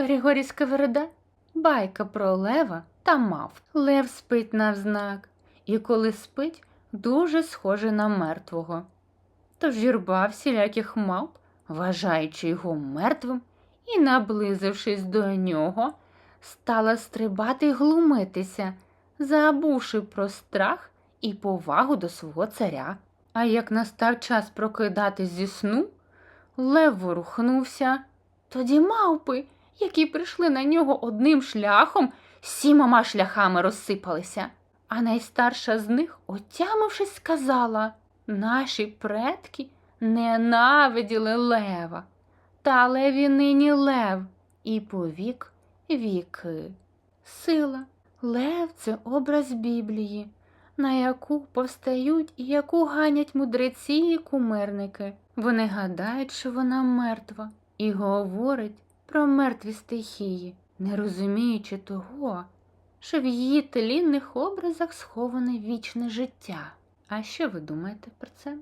Григорій Сковорода байка про лева та мав. Лев спить навзнак, і коли спить, дуже схоже на мертвого. Тож юрба всіляких мавп, вважаючи його мертвим, і, наблизившись до нього, стала стрибати й глумитися, забувши про страх і повагу до свого царя. А як настав час прокидатись зі сну, лев ворухнувся. Тоді мавпи, які прийшли на нього одним шляхом, сімома шляхами розсипалися. А найстарша з них, отямившись, сказала Наші предки ненавиділи лева, та леві нині лев, і повік віки. Сила, лев це образ Біблії, на яку повстають і яку ганять мудреці і кумирники. Вони гадають, що вона мертва, і говорить про мертві стихії, не розуміючи того, що в її тлінних образах сховане вічне життя. А що ви думаєте про це?